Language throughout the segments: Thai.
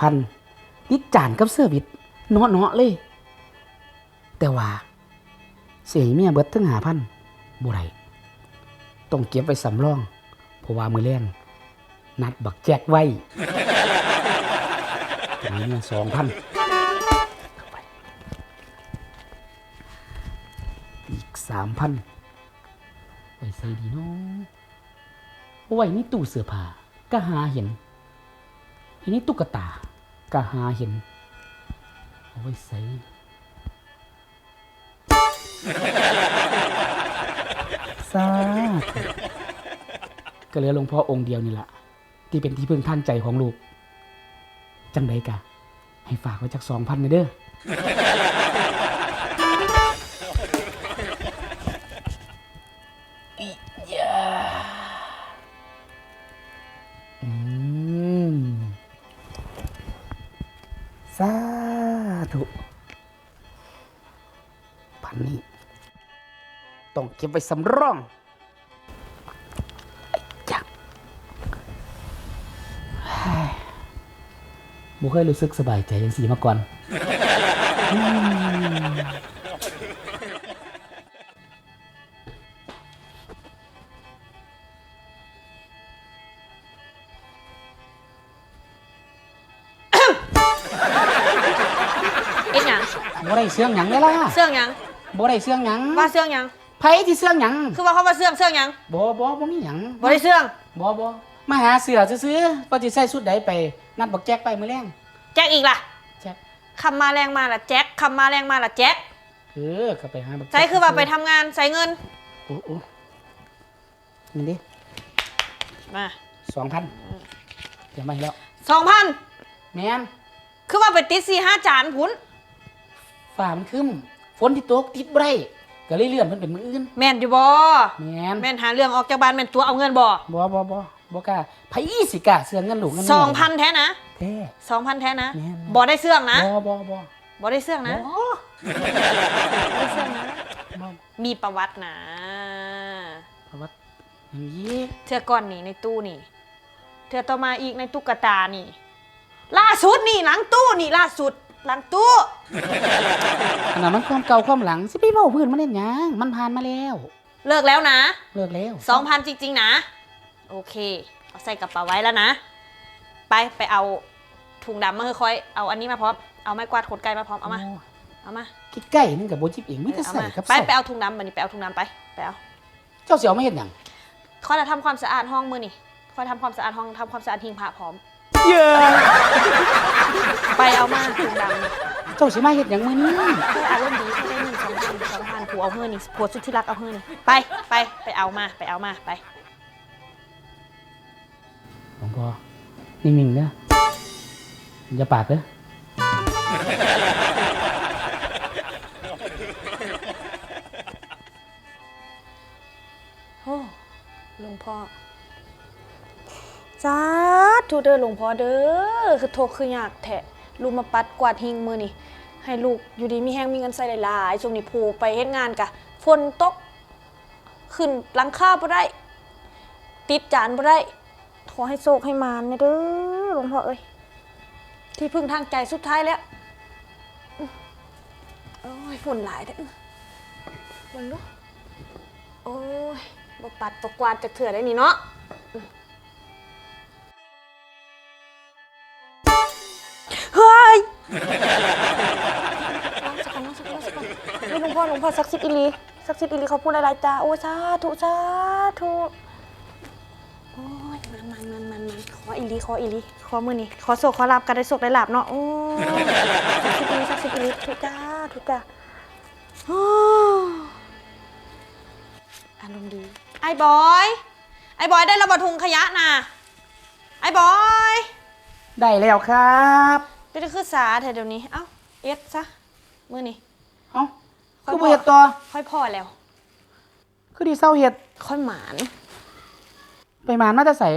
พันติดจานกับเสื้อร์วิสเนาะเนาะเลย แต่ว่า เสียเมียเบิดถึงหาพันบ่ไรต้องเก็บไว้สำรอง เพราะว่ามือแรงนัดบักแจกไว้ตรงนี้เนี่ยสองพันอีกสามพันไว้ใส่ดีเนาะเอาไว้ในี่ตู้เสื้อผ้าก็หาเห็นทีนี้ตุ๊กตา ก็หาเห็น เอาไว้ใส่สาก็เหลือหลวงพ่อองค์เดียวนี่แหละที่เป็นที่พึ่งทางใจของลูก จังไดกะ ให้ฝากไว้จากสองพันเด้อ สาธุพันนี้ ต้องเก็บไว้สำรองอ้จักบุเคยรู้สึกสบายใจยังสีมาก่อน บ่ได้เสื่องหยังเด้ล่ะเสื่องหยังบ่ได้เสื่องหยังว่าเสื่องหยัง ไผที่เสื่องหยังคือว่าเขาว่าเสื่องเสื่องหยังบ่บ่บ่มีหยังบ่ได้เสื่องบ่บ่มาหาเสือซื้อๆว่าสิใส่ชุดใดไปนัดบักแจ๊กไปมื้อแรงแจ็คอีกล่ะแจ๊กคำมาแรงมาล่ะแจ็คคำมาแรงมาล่ะแจ็คเออก็ไปหาบักแจ๊กใช้คือว่าไปทำงานใช้เงินโอ้โอ้นี่ดิมา2,000เดี๋ยวมาให้แล้วสองพันแม่นคือว่าไปติดสี่ห้าจานพุน ฝ่ามันคึมฝนที่ตกติดบ่ได้ก็เลยเลื่อนเพิ่นเป็นมื้ออื่นแม่นอยู่บ่แม่นแม่นหาเรื่องออกจากบ้านแม่นตัวเอาเงินบ่บ่บ่บ่บ่กล้าไผสิกล้าเสือเงินลูกเงินสองพันแท้นะแท้สองพันแท้นะแม่นบ่ได้เสื่องนะบ่บ่บ่บ่ได้เสื่องนะบ่บ่ได้เสื่องนะบ่มีประวัตินะเพราะว่าอย่างนี้เทื่อก่อนนี่ในตู้นี่เทื่อต่อมาอีกในตุ๊กตานี่ ล่าสุดนี่หลังตู้นี่ล่าสุด หลังตู้ขนาดมันความเก่าความหลังสิไปเว้าพื้นมาเล่นหยังมันผ่านมาแล้วเลิกแล้วนะเลิกแล้วสองพันจริง ๆ นะ โอเค เอาใส่กระเป๋าไว้แล้วนะ ไปไปเอาถุงดำมาค่อยๆเอาอันนี้มาพร้อมเอาไม้กวาดขนไก่มาพร้อมเอามาเอามาใกล้ๆนึงกับบ่จิบเองมีแต่เอาใส่มากับไปใส่ไปเอาถุงดำมานี่ไปเอาถุงดำไปไปเอาเจ้าสิเอามาเฮ็ดหยังค่อยจะทำความสะอาดห้องมือนี่ค่อยทำความสะอาดห้องทำความสะอาดหิ้งพระพร้อม เย้ ไปเอามาถุงดำนี่เจ้าสิมาเฮ็ดหยังมื้อนี้ค่อยอารมณ์ดีค่อยได้เงินสองพันสองพันผัวเอาเฮือนี่ผัวสุดที่รักเอาเฮือนี่ไปไปไปเอามาไปเอามาไปหลวงพ่อนิ่งๆเด้ออย่าปากเด้อโอ้หลวงพ่อสาธุเด้อหลวงพ่อเด้อคือโทรคืออยากแทะ ลูกมาปัดกวาดหิงมือนี่ให้ลูกอยู่ดีมีแห้งมีเงินใส่หลายๆช่วงนี้ผูไปเฮ็ดงานกะฝนตกขึ้นหลังคาบ่ได้ ติดจานบ่ได้ ขอให้โชคให้มานนะเด้อหลวงพ่อเอ้ยที่พึ่งทางใจสุดท้ายแล้วโอ้ยฝนหลายเด้อเบิ่งดูโอ้ยบ่ปัดบ่กวาดจากเถื่อได้นี่เนาะ ฮ้ยน้องสักก่อนน้องสักก่อนน้องสักก่อนเฮ้ยหลวงพ่อหลวงพ่อศักดิ์สิทธิ์อีหลีศักดิ์สิทธิ์อีหลีเขาพูดหลายๆจ้าโอ้ยสาธุสาธุโอ้ยมันมันมันมันมันขออีหลีขออีหลีขอมือนี่ขอโศกขอลาบกันได้โศกได้ลาบเนาะโอ้ยสักสิบอีหลีสักสิบอีหลีทุกจ้าทุกจ้าโอ้อารมณ์ดี ไอ้บอย ไอ้บอยได้ระบถุงขยะนะไอ้บอย ได้แล้วครับ เดี๋ยวคือสาเถอะเดี๋ยวนี้ เอ้า เอ็ดซะ มือนี่เอ้าค่อยคือพอบ่เฮ็ดต่อค่อยพ่อแล้ว คือดีเศร้าเฮ็ด ค่อยหมาน ไปหมานมาแต่ใส่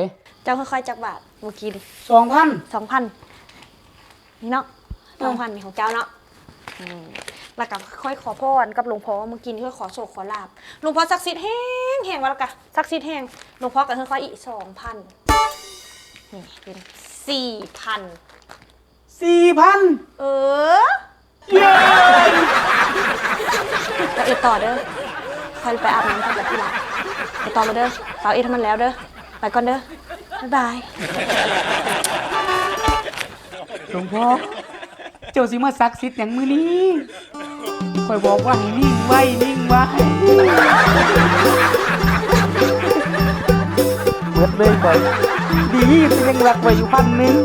เจ้าค่อยๆจักบาทเมื่อกี้ดิ2,000 สองพันนี่เนาะสองพันนี่ของเจ้าเนาะอืมแล้วก็ค่อยขอพรกับหลวงพ่อเมื่อกี้นี่ค่อยขอโศกขอลาบหลวงพ่อศักดิ์สิทธิ์แห้งแห้งว่าแล้วกันศักดิ์สิทธิ์แห้งหลวงพ่อกับค่อยๆอีกสองพันนี่เป็นสี่พัน สี่พันเออเย้แล้วเอ็ดต่อเด้อคอยไปอาบน้ำกับที่หลังไปต่อมาเด้อเปล่าเอ็ดทำมันแล้วเด้อ ไปก่อนเด้อ บ๊ายบาย หลวงพ่อเจ้าสิมาซักซิดอย่างมือนี้คอยบอกว่าให้นิ่งไว้นิ่งไว้เบิดเลยก่อนดีแต่ยังรักไว้อยู่พันหนึ่ง